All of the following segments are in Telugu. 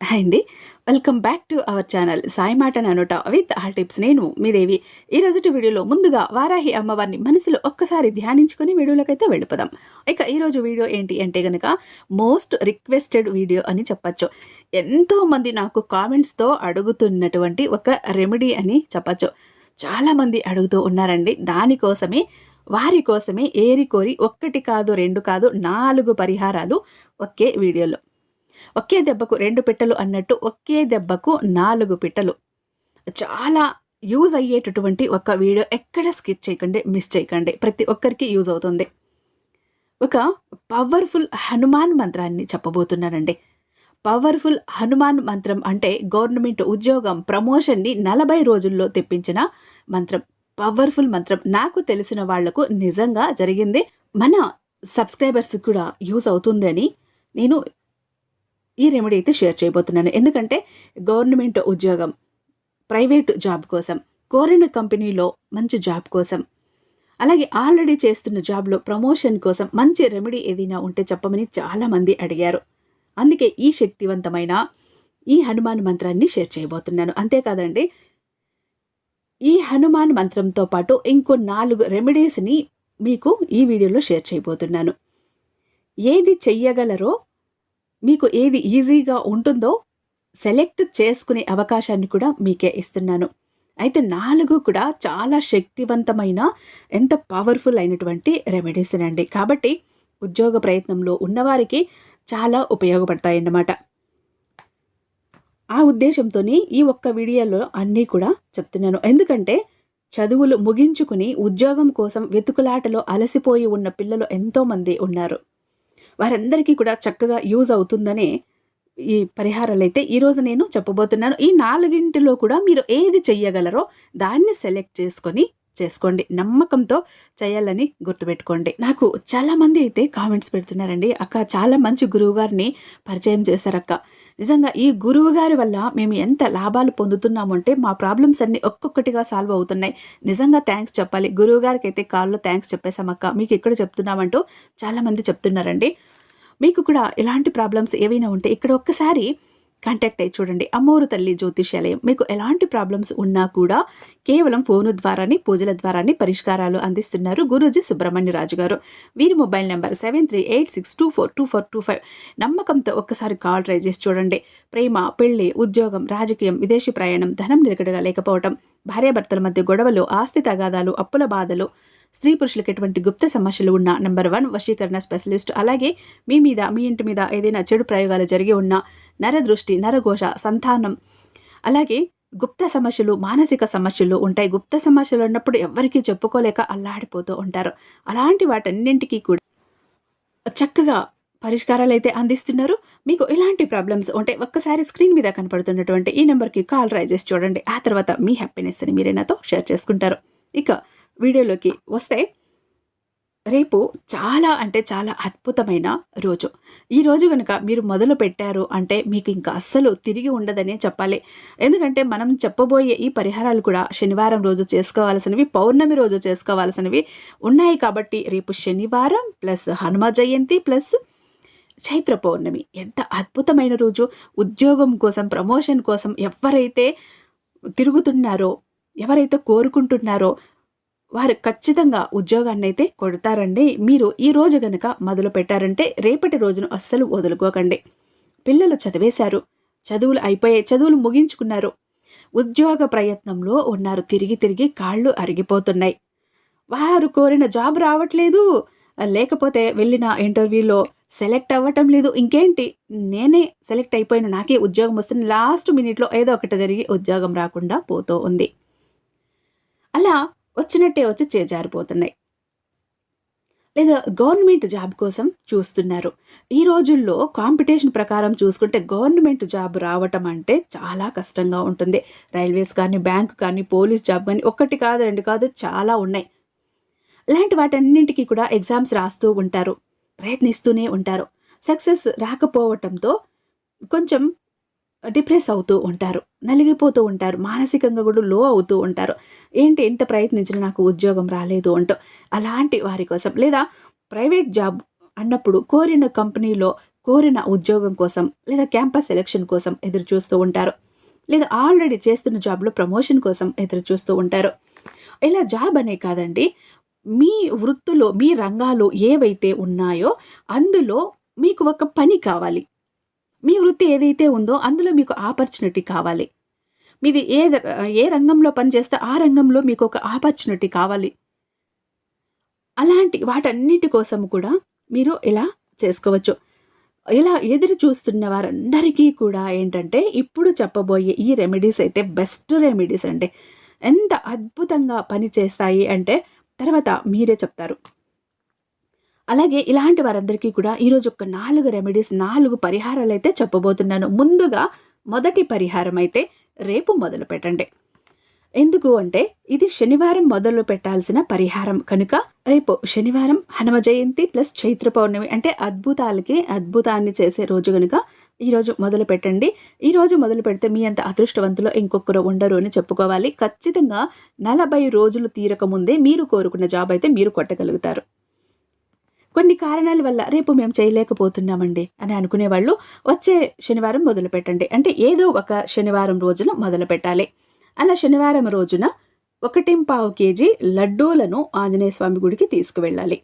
హాయ్ అండి. Welcome back to our channel Sai మాట అనుట విత్ ఆల్ టిప్స్ నేను మీ దేవి. ఈ రోజుటి వీడియోలో ముందుగా వారాహి అమ్మవారిని మనసులో ఒక్కసారి ధ్యానించుకొని వీడియోలకైతే వెళ్ళిపోదాం. ఇక ఈరోజు వీడియో ఏంటి అంటే కనుక మోస్ట్ రిక్వెస్టెడ్ వీడియో అని చెప్పచ్చు. ఎంతోమంది నాకు కామెంట్స్తో అడుగుతున్నటువంటి ఒక రెమెడీ అని చెప్పచ్చు. చాలామంది అడుగుతూ ఉన్నారండి. దానికోసమే వారి కోసమే ఏరి కోరి ఒక్కటి కాదు రెండు కాదు నాలుగు పరిహారాలు ఒకే వీడియోలో. ఒకే దెబ్బకు రెండు పిట్టలు అన్నట్టు ఒకే దెబ్బకు నాలుగు పిట్టలు. చాలా యూజ్ అయ్యేటటువంటి ఒక వీడియో ఎక్కడ స్కిప్ చేయకండి మిస్ చేయకండి. ప్రతి ఒక్కరికి యూజ్ అవుతుంది. ఒక పవర్ఫుల్ హనుమాన్ మంత్రాన్ని చెప్పబోతున్నానండి. పవర్ఫుల్ హనుమాన్ మంత్రం అంటే గవర్నమెంట్ ఉద్యోగం ప్రమోషన్ని నలభై రోజుల్లో తెప్పించిన మంత్రం. పవర్ఫుల్ మంత్రం. నాకు తెలిసిన వాళ్ళకు నిజంగా జరిగింది. మన సబ్స్క్రైబర్స్ కూడా యూజ్ అవుతుందని నేను ఈ రెమెడీ అయితే షేర్ చేయబోతున్నాను. ఎందుకంటే గవర్నమెంట్ ఉద్యోగం ప్రైవేట్ జాబ్ కోసం కోరిన కంపెనీలో మంచి జాబ్ కోసం అలాగే ఆల్రెడీ చేస్తున్న జాబ్లో ప్రమోషన్ కోసం మంచి రెమెడీ ఏదైనా ఉంటే చెప్పమని చాలామంది అడిగారు. అందుకే ఈ శక్తివంతమైన ఈ హనుమాన్ మంత్రాన్ని షేర్ చేయబోతున్నాను. అంతేకాదండి ఈ హనుమాన్ మంత్రంతో పాటు ఇంకో నాలుగు రెమెడీస్ని మీకు ఈ వీడియోలో షేర్ చేయబోతున్నాను. ఏది చెయ్యగలరో మీకు ఏది ఈజీగా ఉంటుందో సెలెక్ట్ చేసుకునే అవకాశాన్ని కూడా మీకే ఇస్తున్నాను. అయితే నాలుగు కూడా చాలా శక్తివంతమైన ఎంత పవర్ఫుల్ అయినటువంటి రెమెడీస్ అండి కాబట్టి ఉద్యోగ ప్రయత్నంలో ఉన్నవారికి చాలా ఉపయోగపడతాయి అన్నమాట ఆ ఉద్దేశంతోనే ఈ ఒక్క వీడియోలో అన్నీ కూడా చెప్తున్నాను. ఎందుకంటే చదువులు ముగించుకుని ఉద్యోగం కోసం వెతుకులాటలో అలసిపోయి ఉన్న పిల్లలు ఎంతోమంది ఉన్నారు. వారందరికీ కూడా చక్కగా యూజ్ అవుతుందనే ఈ పరిహారాలు అయితే ఈరోజు నేను చెప్పబోతున్నాను. ఈ నాలుగింటిలో కూడా మీరు ఏది చెయ్యగలరో దాన్ని సెలెక్ట్ చేసుకొని చేసుకోండి. నమ్మకంతో చేయాలని గుర్తుపెట్టుకోండి. నాకు చాలా మంది అయితే కామెంట్స్ పెడుతున్నారండి. అక్క చాలా మంచి గురువు గారిని పరిచయం చేశారక్క. నిజంగా ఈ గురువు గారి వల్ల మేము ఎంత లాభాలు పొందుతున్నామంటే మా ప్రాబ్లమ్స్ అన్ని ఒక్కొక్కటిగా సాల్వ్ అవుతున్నాయి. నిజంగా థ్యాంక్స్ చెప్పాలి. గురువు గారికి అయితే కాల్లో థ్యాంక్స్ చెప్పేశామక్క. మీకు ఇక్కడ చెప్తున్నామంటూ చాలామంది చెప్తున్నారండి. మీకు కూడా ఇలాంటి ప్రాబ్లమ్స్ ఏవైనా ఉంటే ఇక్కడ ఒక్కసారి కాంటాక్ట్ అయ్యి చూడండి. అమ్మోరు తల్లి జ్యోతిష్యాలయం. మీకు ఎలాంటి ప్రాబ్లమ్స్ ఉన్నా కూడా కేవలం ఫోను ద్వారానే పూజల ద్వారానే పరిష్కారాలు అందిస్తున్నారు గురూజీ సుబ్రహ్మణ్య రాజు గారు. వీరి mobile number seven three eight six two four two four two five నమ్మకంతో ఒక్కసారి కాల్ ట్రై చేసి చూడండి. ప్రేమ పెళ్ళి ఉద్యోగం రాజకీయం విదేశీ ప్రయాణం ధనం నిలకడగా లేకపోవడం భార్యాభర్తల మధ్య గొడవలు ఆస్తి తగాదాలు అప్పుల బాధలు స్త్రీ పురుషులకు ఎటువంటి గుప్త సమస్యలు ఉన్న నెంబర్ వన్ వశీకరణ స్పెషలిస్ట్. అలాగే మీ మీద మీ ఇంటి మీద ఏదైనా చెడు ప్రయోగాలు జరిగి ఉన్న నరదృష్టి నరఘోష సంతానం. అలాగే గుప్త సమస్యలు మానసిక సమస్యలు ఉంటాయి. గుప్త సమస్యలు ఉన్నప్పుడు ఎవరికీ చెప్పుకోలేక అల్లాడిపోతూ ఉంటారు. అలాంటి వాటన్నింటికీ కూడా చక్కగా పరిష్కారాలు అయితే అందిస్తున్నారు. మీకు ఇలాంటి ప్రాబ్లమ్స్ ఉంటే ఒక్కసారి స్క్రీన్ మీద కనపడుతున్నటువంటి ఈ నెంబర్కి కాల్ ట్రై చేసి చూడండి. ఆ తర్వాత మీ హ్యాపీనెస్ని మీరే నాతో షేర్ చేసుకుంటారు. ఇక వీడియోలోకి వస్తే రేపు చాలా అంటే చాలా అద్భుతమైన రోజు. ఈ రోజు కనుక మీరు మొదలు పెట్టారు అంటే మీకు ఇంకా అస్సలు తిరిగి ఉండదనే చెప్పాలి. ఎందుకంటే మనం చెప్పబోయే ఈ పరిహారాలు కూడా శనివారం రోజు చేసుకోవాల్సినవి పౌర్ణమి రోజు చేసుకోవాల్సినవి ఉన్నాయి కాబట్టి రేపు శనివారం ప్లస్ హనుమ జయంతి ప్లస్ చైత్ర పౌర్ణమి. ఎంత అద్భుతమైన రోజు! ఉద్యోగం కోసం ప్రమోషన్ కోసం ఎవరైతే తిరుగుతున్నారో ఎవరైతే కోరుకుంటున్నారో వారు ఖచ్చితంగా ఉద్యోగాన్ని అయితే కొడతారండి. మీరు ఈ రోజు గనక మొదలు పెట్టారంటే రేపటి రోజును అస్సలు వదులుకోకండి. పిల్లలు చదివేశారు చదువులు అయిపోయాయి చదువులు ముగించుకున్నారు. ఉద్యోగ ప్రయత్నంలో ఉన్నారు. తిరిగి తిరిగి కాళ్ళు అరిగిపోతున్నాయి. వారు కోరిన జాబ్ రావట్లేదు. లేకపోతే వెళ్ళిన ఇంటర్వ్యూలో సెలెక్ట్ అవ్వటం లేదు. ఇంకేంటి? నేనే సెలెక్ట్ అయిపోయిన నాకే ఉద్యోగం వస్తుంది లాస్ట్ మినిట్లో ఏదో ఒకటి జరిగి ఉద్యోగం రాకుండా పోతూ ఉంది. అలా వచ్చినట్టే వచ్చి చేజారిపోతున్నాయి. లేదా గవర్నమెంట్ జాబ్ కోసం చూస్తున్నారు. ఈ రోజుల్లో కాంపిటీషన్ ప్రకారం చూసుకుంటే గవర్నమెంట్ జాబ్ రావటం అంటే చాలా కష్టంగా ఉంటుంది. రైల్వేస్ కానీ బ్యాంక్ కానీ పోలీస్ జాబ్ కానీ ఒక్కటి కాదు రెండు కాదు చాలా ఉన్నాయి. ఇలాంటి వాటన్నింటికి కూడా ఎగ్జామ్స్ రాస్తూ ఉంటారు. ప్రయత్నిస్తూనే ఉంటారు. సక్సెస్ రాకపోవటంతో కొంచెం డిప్రెస్ అవుతూ ఉంటారు నలిగిపోతూ ఉంటారు మానసికంగా కూడా లో అవుతూ ఉంటారు. ఏంటి ఎంత ప్రయత్నించినా నాకు ఉద్యోగం రాలేదు అంటూ అలాంటి వారి కోసం లేదా ప్రైవేట్ జాబ్ అన్నప్పుడు కోరిన కంపెనీలో కోరిన ఉద్యోగం కోసం లేదా క్యాంపస్ సెలక్షన్ కోసం ఎదురు చూస్తూ ఉంటారు. లేదా ఆల్రెడీ చేస్తున్న జాబ్లో ప్రమోషన్ కోసం ఎదురు చూస్తూ ఉంటారు. ఇలా జాబ్ అనే కాదండి మీ వృత్తులో మీ రంగాలు ఏవైతే ఉన్నాయో అందులో మీకు ఒక పని కావాలి. మీ వృత్తి ఏదైతే ఉందో అందులో మీకు ఆపర్చునిటీ కావాలి. మీది ఏ ఏ రంగంలో పనిచేస్తే ఆ రంగంలో మీకు ఒక ఆపర్చునిటీ కావాలి. అలాంటి వాటన్నిటి కోసం కూడా మీరు ఇలా చేసుకోవచ్చు. ఇలా ఎదురు చూస్తున్న వారందరికీ కూడా ఏంటంటే ఇప్పుడు చెప్పబోయే ఈ రెమెడీస్ అయితే బెస్ట్ రెమెడీస్ అండి. ఎంత అద్భుతంగా పనిచేస్తాయి అంటే తర్వాత మీరే చెప్తారు. అలాగే ఇలాంటి వారందరికీ కూడా ఈరోజు ఒక నాలుగు రెమెడీస్ నాలుగు పరిహారాలు అయితే చెప్పబోతున్నాను. ముందుగా మొదటి పరిహారం అయితే రేపు మొదలు పెట్టండి. ఎందుకు అంటే ఇది శనివారం మొదలు పెట్టాల్సిన పరిహారం. కనుక రేపు శనివారం హనుమ జయంతి ప్లస్ చైత్ర పౌర్ణమి అంటే అద్భుతాలకి అద్భుతాన్ని చేసే రోజు కనుక ఈరోజు మొదలు పెట్టండి. ఈరోజు మొదలు పెడితే మీ అంత అదృష్టవంతులు ఇంకొకరు ఉండరు అని చెప్పుకోవాలి. ఖచ్చితంగా నలభై రోజులు తీరక ముందే మీరు కోరుకున్న జాబ్ అయితే మీరు కొట్టగలుగుతారు. కొన్ని కారణాల వల్ల రేపు మేము చేయలేకపోతున్నామండి అని అనుకునే వాళ్ళు వచ్చే శనివారం మొదలు పెట్టండి అంటే ఏదో ఒక శనివారం రోజున మొదలు పెట్టాలి అలా శనివారం రోజున ఒకటింపావు కేజీ లడ్డూలను ఆంజనేయ స్వామి గుడికి తీసుకువెళ్ళాలి.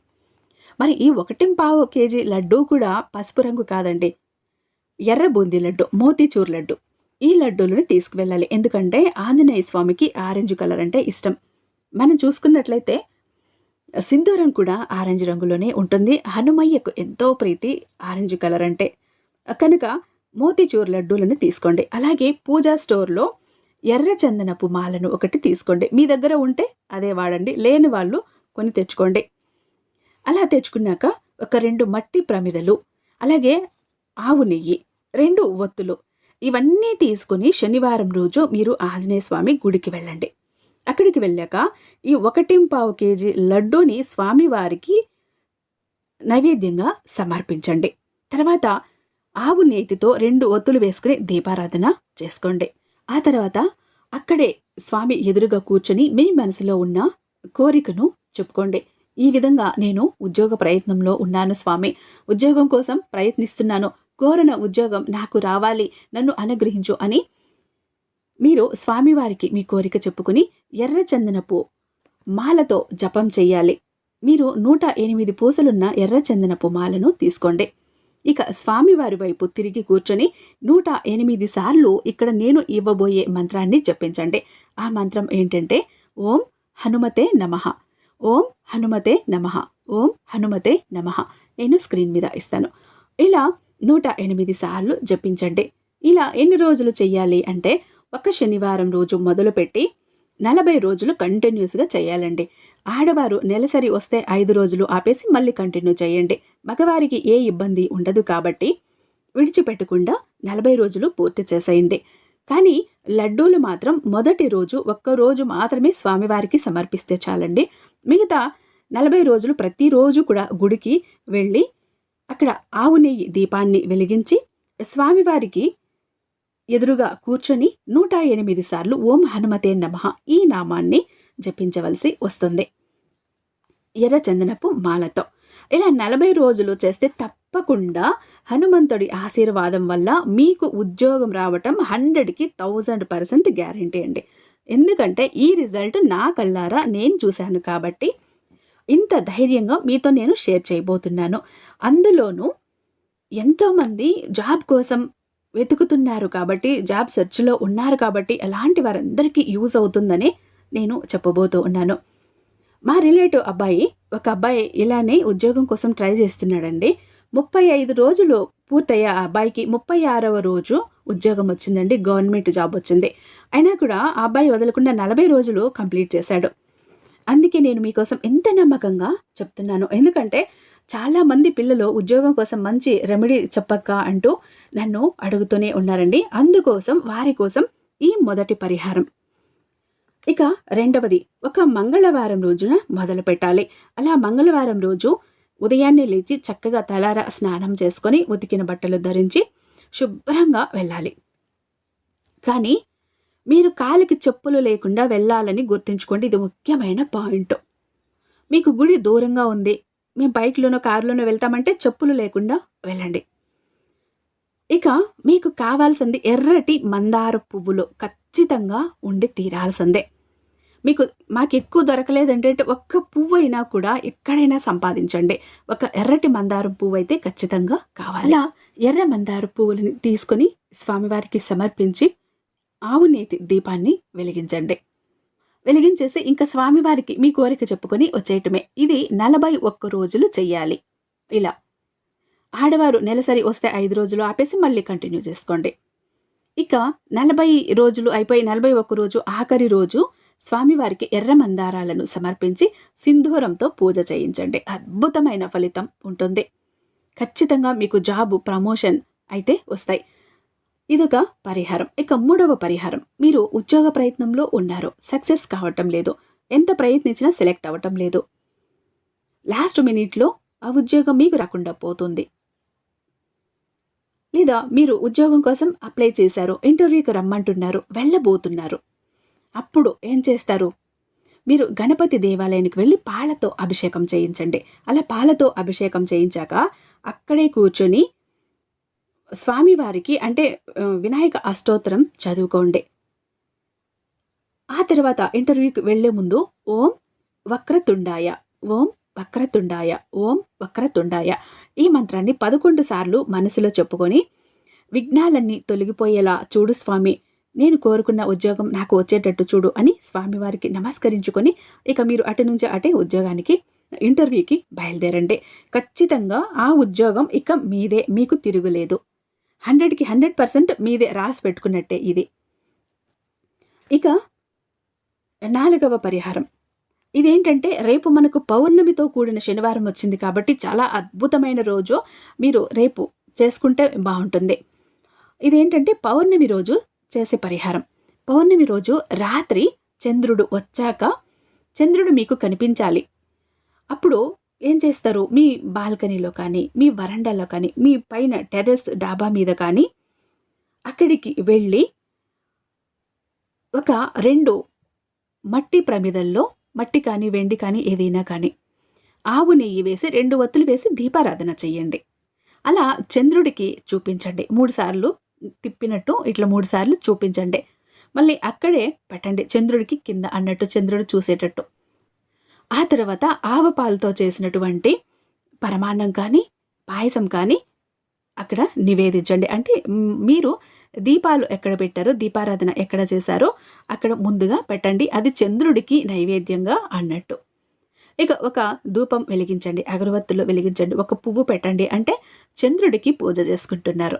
మరి ఈ ఒకటింపావు కేజీ లడ్డూ కూడా పసుపు రంగు కాదండి. ఎర్ర బూందీ లడ్డు మోతీచూర్ లడ్డు. ఈ లడ్డూలను తీసుకువెళ్ళాలి. ఎందుకంటే ఆంజనేయ స్వామికి ఆరెంజ్ కలర్ అంటే ఇష్టం. మనం చూసుకున్నట్లయితే సింధూరం కూడా ఆరెంజ్ రంగులోనే ఉంటుంది. హనుమయ్యకు ఎంతో ప్రీతి ఆరెంజ్ కలర్ అంటే. కనుక మోతీచూర్ లడ్డూలను తీసుకోండి. అలాగే పూజా స్టోర్లో ఎర్ర చందనపు మాలను ఒకటి తీసుకోండి. మీ దగ్గర ఉంటే అదే వాడండి. లేని వాళ్ళు కొని తెచ్చుకోండి. అలా తెచ్చుకున్నాక ఒక రెండు మట్టి ప్రమిదలు అలాగే ఆవు నెయ్యి రెండు ఒత్తులు ఇవన్నీ తీసుకుని శనివారం రోజు మీరు ఆంజనేయ స్వామి గుడికి వెళ్ళండి. అక్కడికి వెళ్ళాక ఈ ఒకటింపావు కేజీ లడ్డూని స్వామివారికి నైవేద్యంగా సమర్పించండి. తర్వాత ఆవు నేతితో రెండు ఒత్తులు వేసుకుని దీపారాధన చేసుకోండి. ఆ తర్వాత అక్కడే స్వామి ఎదురుగా కూర్చొని మీ మనసులో ఉన్న కోరికను చెప్పుకోండి. ఈ విధంగా నేను ఉద్యోగ ప్రయత్నంలో ఉన్నాను స్వామి. ఉద్యోగం కోసం ప్రయత్నిస్తున్నాను. కోరిన ఉద్యోగం నాకు రావాలి. నన్ను అనుగ్రహించు అని మీరు స్వామివారికి మీ కోరిక చెప్పుకుని ఎర్రచందనపు మాలతో జపం చెయ్యాలి. మీరు నూట ఎనిమిది పూసలున్న ఎర్రచందనపు మాలను తీసుకోండి. ఇక స్వామివారి వైపు తిరిగి కూర్చొని నూట ఎనిమిది సార్లు ఇక్కడ నేను ఇవ్వబోయే మంత్రాన్ని జపించండి. ఆ మంత్రం ఏంటంటే ఓం హనుమతే నమ. ఓం హనుమతే నమ. ఓం హనుమతే నమ. నేను స్క్రీన్ మీద ఇస్తాను. ఇలా నూట ఎనిమిది సార్లు జపించండి. ఇలా ఎన్ని రోజులు చెయ్యాలి అంటే ఒక శనివారం రోజు మొదలుపెట్టి నలభై రోజులు కంటిన్యూస్గా చేయాలండి. ఆడవారు నెలసరి వస్తే ఐదు రోజులు ఆపేసి మళ్ళీ కంటిన్యూ చేయండి. మగవారికి ఏ ఇబ్బంది ఉండదు కాబట్టి విడిచిపెట్టకుండా నలభై రోజులు పూర్తి చేసేయండి. కానీ లడ్డూలు మాత్రం మొదటి రోజు ఒక్క రోజు మాత్రమే స్వామివారికి సమర్పిస్తే చాలండి. మిగతా నలభై రోజులు ప్రతిరోజు కూడా గుడికి వెళ్ళి అక్కడ ఆవు నెయ్యి దీపాన్ని వెలిగించి స్వామివారికి ఎదురుగా కూర్చొని నూట ఎనిమిది సార్లు ఓం హనుమతే నమ ఈ నామాన్ని జపించవలసి వస్తుంది. ఎర్రచందనపు మాలతో. ఇలా నలభై రోజులు చేస్తే తప్పకుండా హనుమంతుడి ఆశీర్వాదం వల్ల మీకు ఉద్యోగం రావటం హండ్రెడ్కి థౌజండ్ పర్సెంట్ గ్యారంటీ అండి. ఎందుకంటే ఈ రిజల్ట్ నా కల్లారా నేను చూశాను కాబట్టి ఇంత ధైర్యంగా మీతో నేను షేర్ చేయబోతున్నాను. అందులోనూ ఎంతోమంది జాబ్ కోసం వెతుకుతున్నారు కాబట్టి జాబ్ సెర్చ్లో ఉన్నారు కాబట్టి ఎలాంటి వారందరికీ యూజ్ అవుతుందని నేను చెప్పబోతూ ఉన్నాను. మా రిలేటివ్ అబ్బాయి ఒక అబ్బాయి ఇలానే ఉద్యోగం కోసం ట్రై చేస్తున్నాడండి. ముప్పై ఐదు రోజులు పూర్తయ్యే ఆ అబ్బాయికి ముప్పై ఆరవ రోజు ఉద్యోగం వచ్చిందండి గవర్నమెంట్ జాబ్ వచ్చింది. అయినా కూడా ఆ అబ్బాయి వదలకుండా నలభై రోజులు కంప్లీట్ చేశాడు. అందుకే నేను మీకోసం ఎంత నమ్మకంగా చెప్తున్నాను. ఎందుకంటే చాలామంది పిల్లలు ఉద్యోగం కోసం మంచి రెమెడీ చెప్పక్క అంటూ నన్ను అడుగుతూనే ఉన్నారండి. అందుకోసం వారి కోసం ఈ మొదటి పరిహారం. ఇక రెండవది ఒక మంగళవారం రోజున మొదలు పెట్టాలి. అలా మంగళవారం రోజు ఉదయాన్నే లేచి చక్కగా తలార స్నానం చేసుకొని ఉతికిన బట్టలు ధరించి శుభ్రంగా వెళ్ళాలి. కానీ మీరు కాలికి చెప్పులు లేకుండా వెళ్ళాలని గుర్తుంచుకోండి. ఇది ముఖ్యమైన పాయింట్. మీకు గుడి దూరంగా ఉంది. మేము బైక్లోనో కారులోనో వెళ్తామంటే చెప్పులు లేకుండా వెళ్ళండి. ఇక మీకు కావాల్సింది ఎర్రటి మందార పువ్వులు ఖచ్చితంగా ఉండి తీరాల్సిందే. మీకు మాకు ఎక్కువ దొరకలేదంటే ఒక్క పువ్వు అయినా కూడా ఎక్కడైనా సంపాదించండి. ఒక ఎర్రటి మందారం పువ్వు అయితే ఖచ్చితంగా కావాలి. అలా ఎర్ర మందార పువ్వులని తీసుకొని స్వామివారికి సమర్పించి ఆవు నేతి దీపాన్ని వెలిగించండి. వెలిగించేసి ఇంకా స్వామివారికి మీ కోరిక చెప్పుకొని వచ్చేయటమే. ఇది నలభై ఒక్క రోజులు చెయ్యాలి. ఇలా. ఆడవారు నెలసరి వస్తే ఐదు రోజులు ఆపేసి మళ్ళీ కంటిన్యూ చేసుకోండి. ఇక నలభై రోజులు అయిపోయి నలభై ఒక్క రోజు ఆఖరి రోజు స్వామివారికి ఎర్ర మందారాలను సమర్పించి సింధూరంతో పూజ చేయించండి. అద్భుతమైన ఫలితం ఉంటుంది. ఖచ్చితంగా మీకు జాబు ప్రమోషన్ అయితే వస్తాయి. ఇదొక పరిహారం. ఇక మూడవ పరిహారం. మీరు ఉద్యోగ ప్రయత్నంలో ఉన్నారు. సక్సెస్ కావటం లేదు. ఎంత ప్రయత్నించినా సెలెక్ట్ అవ్వటం లేదు. లాస్ట్ మినిట్లో ఆ ఉద్యోగం మీకు రాకుండా పోతుంది. లేదా మీరు ఉద్యోగం కోసం అప్లై చేశారు. ఇంటర్వ్యూకి రమ్మంటున్నారు. వెళ్ళబోతున్నారు. అప్పుడు ఏం చేస్తారు? మీరు గణపతి దేవాలయానికి వెళ్ళి పాలతో అభిషేకం చేయించండి. అలా పాలతో అభిషేకం చేయించాక అక్కడే కూర్చొని స్వామివారికి అంటే వినాయక అష్టోత్తరం చదువుకోండి. ఆ తర్వాత ఇంటర్వ్యూకి వెళ్ళే ముందు ఓం వక్రతుండాయ ఓం వక్రతుండాయ ఓం వక్రతుండాయ ఈ మంత్రాన్ని పదకొండు సార్లు మనసులో చెప్పుకొని విఘ్నాలన్నీ తొలగిపోయేలా చూడు స్వామి నేను కోరుకున్న ఉద్యోగం నాకు వచ్చేటట్టు చూడు అని స్వామివారికి నమస్కరించుకొని ఇక మీరు అటు నుంచి అటే ఉద్యోగానికి ఇంటర్వ్యూకి బయలుదేరండి. ఖచ్చితంగా ఆ ఉద్యోగం ఇక మీదే మీకు తిరుగులేదు. హండ్రెడ్కి హండ్రెడ్ పర్సెంట్ మీదే రాసి పెట్టుకున్నట్టే ఇది. ఇక నాలుగవ పరిహారం. ఇదేంటంటే రేపు మనకు పౌర్ణమితో కూడిన శనివారం వచ్చింది కాబట్టి చాలా అద్భుతమైన రోజు మీరు రేపు చేసుకుంటే బాగుంటుంది. ఇదేంటంటే పౌర్ణమి రోజు చేసే పరిహారం. పౌర్ణమి రోజు రాత్రి చంద్రుడు వచ్చాక చంద్రుడు మీకు కనిపించాలి. అప్పుడు ఏం చేస్తారు? మీ బాల్కనీలో కానీ మీ వరండాలో కానీ మీ పైన టెర్రస్ డాబా మీద కానీ అక్కడికి వెళ్ళి ఒక రెండు మట్టి ప్రమిదల్లో మట్టి కానీ వెండి కానీ ఏదైనా కానీ ఆవు నెయ్యి వేసి రెండు వత్తులు వేసి దీపారాధన చెయ్యండి అలా చంద్రుడికి చూపించండి. మూడుసార్లు తిప్పినట్టు ఇట్లా మూడుసార్లు చూపించండి. మళ్ళీ అక్కడే పెట్టండి. చంద్రుడికి కింద అన్నట్టు చంద్రుడు చూసేటట్టు. ఆ తర్వాత ఆవపాలతో చేసినటువంటి పరమాన్నం కానీ పాయసం కానీ అక్కడ నివేదించండి. అంటే మీరు దీపాలు ఎక్కడ పెట్టారో దీపారాధన ఎక్కడ చేశారో అక్కడ ముందుగా పెట్టండి. అది చంద్రుడికి నైవేద్యంగా అన్నట్టు. ఇక ఒక ధూపం వెలిగించండి అగరవత్తులు వెలిగించండి ఒక పువ్వు పెట్టండి. అంటే చంద్రుడికి పూజ చేసుకుంటున్నారు.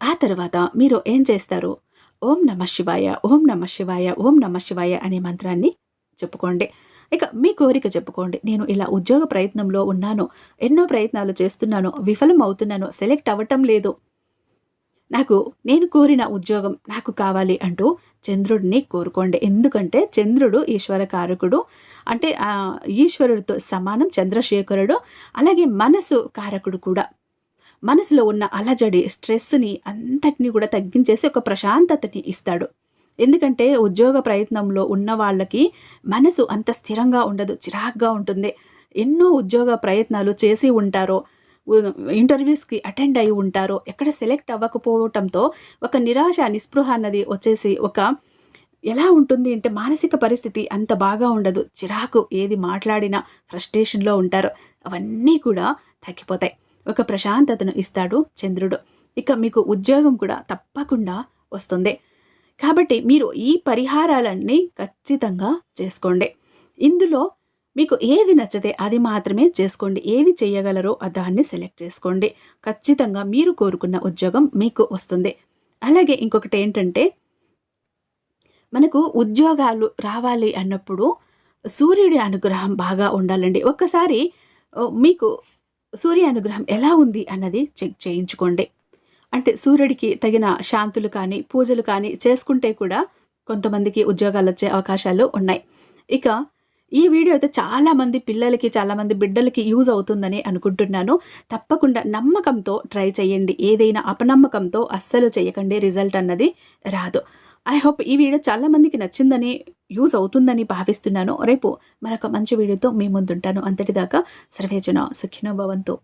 ఆ తర్వాత మీరు ఏం చేస్తారు? ఓం నమ శివాయ ఓం నమ శివాయ ఓం నమ శివాయ అనే మంత్రాన్ని చెప్పుకోండి. ఇక మీ కోరిక చెప్పుకోండి. నేను ఇలా ఉద్యోగ ప్రయత్నంలో ఉన్నాను. ఎన్నో ప్రయత్నాలు చేస్తున్నాను. విఫలం అవుతున్నాను. సెలెక్ట్ అవ్వటం లేదు. నాకు నేను కోరిన ఉద్యోగం నాకు కావాలి అంటూ చంద్రుడిని కోరుకోండి. ఎందుకంటే చంద్రుడు ఈశ్వర కారకుడు. అంటే ఈశ్వరుడితో సమానం చంద్రశేఖరుడు. అలాగే మనసు కారకుడు కూడా. మనసులో ఉన్న అలజడి స్ట్రెస్ని అంతటిని కూడా తగ్గించేసి ఒక ప్రశాంతతని ఇస్తాడు. ఎందుకంటే ఉద్యోగ ప్రయత్నంలో ఉన్న వాళ్ళకి మనసు అంత స్థిరంగా ఉండదు చిరాగ్గా ఉంటుంది. ఎన్నో ఉద్యోగ ప్రయత్నాలు చేసి ఉంటారో ఇంటర్వ్యూస్కి అటెండ్ అయి ఉంటారో ఎక్కడ సెలెక్ట్ అవ్వకపోవటంతో ఒక నిరాశ నిస్పృహ అన్నది వచ్చేసి ఒక ఎలా ఉంటుంది అంటే మానసిక పరిస్థితి అంత బాగా ఉండదు. చిరాకు ఏది మాట్లాడినా ఫ్రస్ట్రేషన్లో ఉంటారో. అవన్నీ కూడా తగ్గిపోతాయి. ఒక ప్రశాంతతను ఇస్తాడు చంద్రుడు. ఇక మీకు ఉద్యోగం కూడా తప్పకుండా వస్తుంది. కాబట్టి మీరు ఈ పరిహారాలన్నీ ఖచ్చితంగా చేసుకోండి. ఇందులో మీకు ఏది నచ్చితే అది మాత్రమే చేసుకోండి. ఏది చేయగలరో దాన్ని సెలెక్ట్ చేసుకోండి. ఖచ్చితంగా మీరు కోరుకున్న ఉద్యోగం మీకు వస్తుంది. అలాగే ఇంకొకటి ఏంటంటే మనకు ఉద్యోగాలు రావాలి అన్నప్పుడు సూర్యుడి అనుగ్రహం బాగా ఉండాలండి. ఒక్కసారి మీకు సూర్య అనుగ్రహం ఎలా ఉంది అన్నది చెక్ చేయించుకోండి. అంటే సూర్యుడికి తగిన శాంతులు కానీ పూజలు కానీ చేసుకుంటే కూడా కొంతమందికి ఉద్యోగాలు వచ్చే అవకాశాలు ఉన్నాయి. ఇక ఈ వీడియో అయితే చాలామంది పిల్లలకి చాలామంది బిడ్డలకి యూజ్ అవుతుందని అనుకుంటున్నాను. తప్పకుండా నమ్మకంతో ట్రై చేయండి. ఏదైనా అపనమ్మకంతో అస్సలు చేయకండి. రిజల్ట్ అన్నది రాదు. ఐ హోప్ ఈ వీడియో చాలామందికి నచ్చిందని యూజ్ అవుతుందని భావిస్తున్నాను. రేపు మరొక మంచి వీడియోతో మీ ముందుంటాను. అంతటిదాకా సర్వేజన సుఖినో భవంతు.